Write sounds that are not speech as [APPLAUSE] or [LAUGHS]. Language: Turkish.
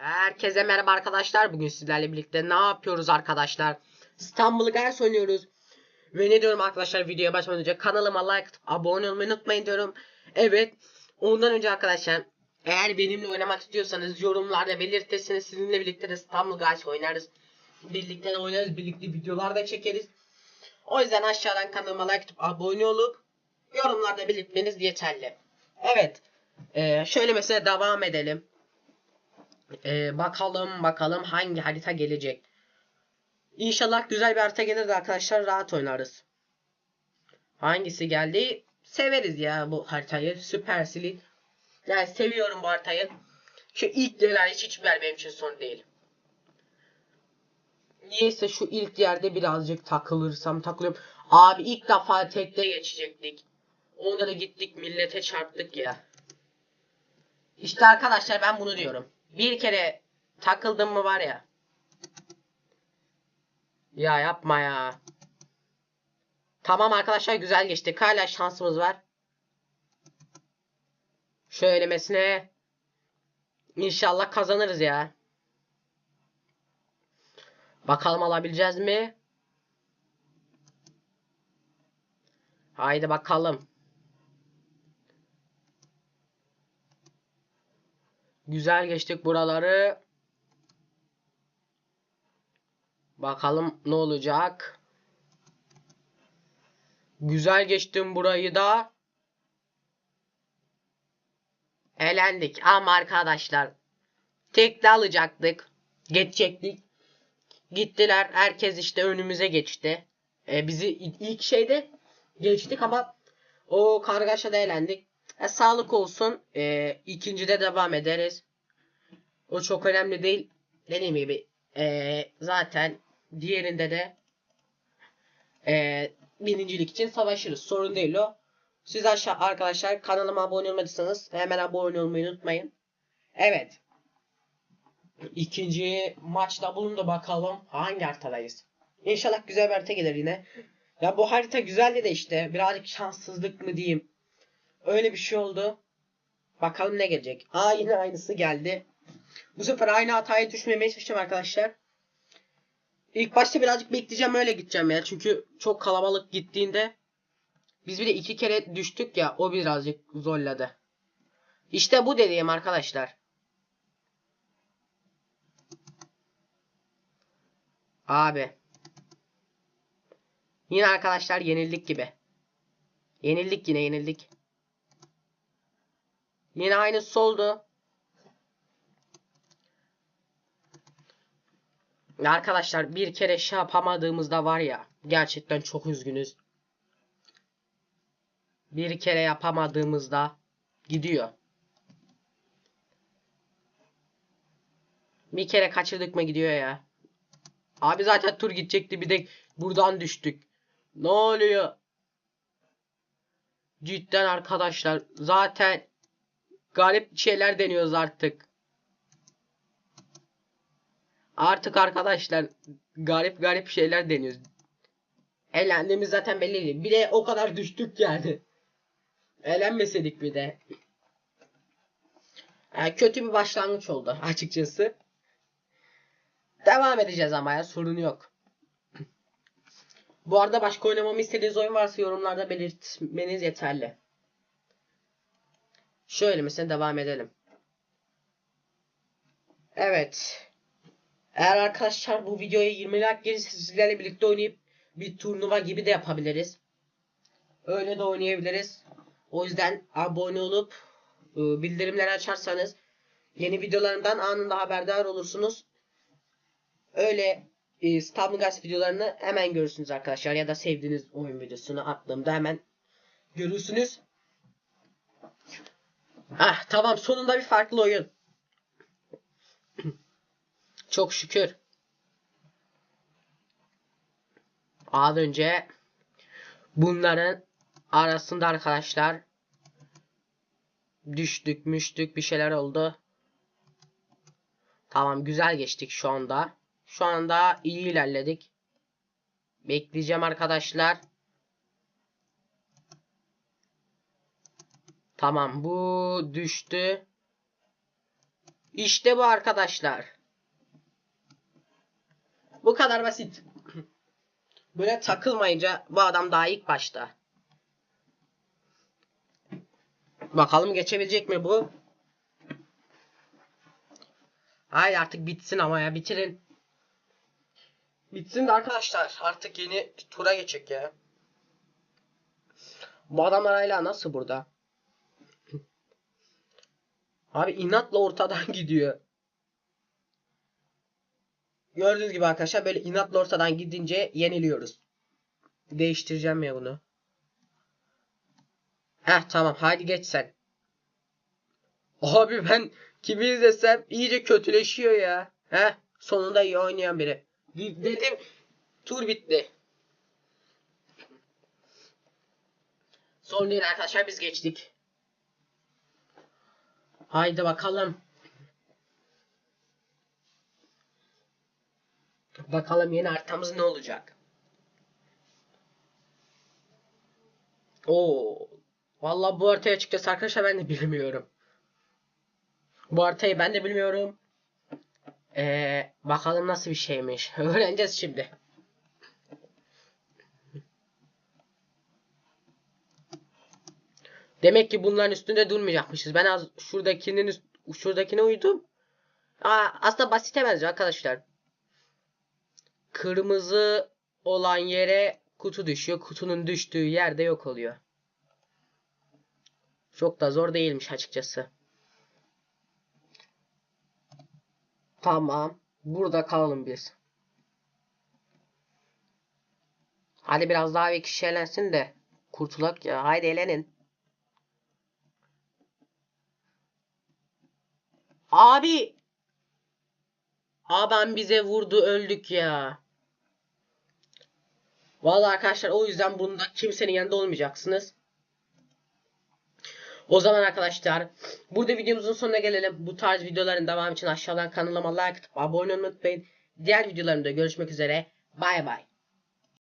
Herkese merhaba arkadaşlar. Bugün sizlerle birlikte ne yapıyoruz arkadaşlar? İstanbul Guys oynuyoruz. Ve ne diyorum arkadaşlar videoya başlamadan önce kanalıma like atıp abone olmayı unutmayın diyorum. Evet. Ondan önce arkadaşlar eğer benimle oynamak istiyorsanız yorumlarda belirtirseniz sizinle birlikte de İstanbul Guys oynarız. Birlikte de oynarız. Birlikte videolar da çekeriz. O yüzden aşağıdan kanalıma like atıp abone olup yorumlarda belirtmeniz yeterli. Evet. Ee, şöyle mesela devam edelim. Ee, bakalım bakalım hangi harita gelecek. İnşallah güzel bir harita gelir de arkadaşlar rahat oynarız. Hangisi geldi? Severiz ya bu haritayı. Süper Silit. Yani seviyorum bu haritayı. Şu ilk yerler hiç hiçbir benim için sorun değil. Niyeyse şu ilk yerde birazcık takılırsam takılıyorum. Abi ilk defa tekte geçecektik. Onda da gittik millete çarptık ya. İşte arkadaşlar ben bunu diyorum. Bir kere takıldım mı var ya. Ya yapma ya. Tamam arkadaşlar güzel geçti. Hala şansımız var. Şöylemesine. İnşallah kazanırız ya. Bakalım alabileceğiz mi? Haydi bakalım. Güzel geçtik buraları. Bakalım ne olacak. Güzel geçtim burayı da. Elendik ama arkadaşlar. Tekli alacaktık. Geçecektik. Gittiler. Herkes işte önümüze geçti. E, bizi ilk şeyde geçtik ama o kargaşada elendik. E, sağlık olsun. E, ikincide devam ederiz. O çok önemli değil. Dediğim gibi e, zaten diğerinde de e, birincilik için savaşırız. Sorun değil o. Siz aşağı arkadaşlar kanalıma abone olmadıysanız hemen abone olmayı unutmayın. Evet. İkinci maçta bulundu bakalım hangi haritadayız. İnşallah güzel bir harita gelir yine. Ya bu harita güzeldi de işte birazcık şanssızlık mı diyeyim. Öyle bir şey oldu. Bakalım ne gelecek. Aa yine aynısı geldi. Bu sefer aynı hataya düşmemeye çalışacağım arkadaşlar. İlk başta birazcık bekleyeceğim öyle gideceğim ya. Çünkü çok kalabalık gittiğinde biz bir de iki kere düştük ya o birazcık zorladı. İşte bu dediğim arkadaşlar. Abi. Yine arkadaşlar yenildik gibi. Yenildik yine yenildik. Yine aynısı oldu. Arkadaşlar bir kere şey yapamadığımızda var ya gerçekten çok üzgünüz. Bir kere yapamadığımızda gidiyor. Bir kere kaçırdık mı gidiyor ya. Abi zaten tur gidecekti bir de buradan düştük. Ne oluyor? Cidden arkadaşlar zaten garip şeyler deniyoruz artık. Artık arkadaşlar garip garip şeyler deniyoruz. Elendiğimiz zaten belliydi. Bir de o kadar düştük yani. Elenmeseydik bir de. Yani kötü bir başlangıç oldu açıkçası. Devam edeceğiz ama ya sorun yok. Bu arada başka oynamamı istediğiniz oyun varsa yorumlarda belirtmeniz yeterli. Şöyle mesela devam edelim. Evet. Eğer arkadaşlar bu videoya 20 like gelirse sizlerle birlikte oynayıp bir turnuva gibi de yapabiliriz. Öyle de oynayabiliriz. O yüzden abone olup ıı, bildirimleri açarsanız yeni videolarımdan anında haberdar olursunuz. Öyle e, İstanbul Guys videolarını hemen görürsünüz arkadaşlar. Ya da sevdiğiniz oyun videosunu attığımda hemen görürsünüz. Ah tamam sonunda bir farklı oyun. [CLEARS THROAT] Çok şükür. Az önce bunların arasında arkadaşlar düştük müştük bir şeyler oldu. Tamam güzel geçtik şu anda. Şu anda iyi ilerledik. Bekleyeceğim arkadaşlar. Tamam bu düştü. İşte bu arkadaşlar. Bu kadar basit. [CLEARS THROAT] Böyle takılmayınca bu adam daha ilk başta. Bakalım geçebilecek mi bu? Hayır artık bitsin ama ya bitirin. Bitsin de arkadaşlar artık yeni tura geçecek ya. Bu adamlar hala nasıl burada? Abi inatla ortadan [LAUGHS] gidiyor. Gördüğünüz gibi arkadaşlar böyle inatla ortadan gidince yeniliyoruz. Değiştireceğim ya bunu. Heh tamam haydi geç sen. Abi ben kimi izlesem iyice kötüleşiyor ya. Heh sonunda iyi oynayan biri. De- Dedim tur bitti. Sorun değil arkadaşlar biz geçtik. Haydi bakalım. Bakalım yeni haritamız ne olacak? Oo. Vallahi bu haritayı açıkçası arkadaşlar ben de bilmiyorum. Bu haritayı ben de bilmiyorum. Ee, bakalım nasıl bir şeymiş. [LAUGHS] Öğreneceğiz şimdi. Demek ki bunların üstünde durmayacakmışız. Ben az şuradakinin şuradakine uydum. Aa, aslında basit hemen arkadaşlar. Kırmızı olan yere kutu düşüyor. Kutunun düştüğü yerde yok oluyor. Çok da zor değilmiş açıkçası. Tamam. Burada kalalım biz. Hadi biraz daha bir kişi eğlensin de kurtulak ya. Haydi eğlenin. Abi. Adam bize vurdu öldük ya. Vallahi arkadaşlar o yüzden bunda kimsenin yanında olmayacaksınız. O zaman arkadaşlar burada videomuzun sonuna gelelim. Bu tarz videoların devamı için aşağıdan kanalıma like atıp abone olmayı unutmayın. Diğer videolarımda görüşmek üzere. Bay bay.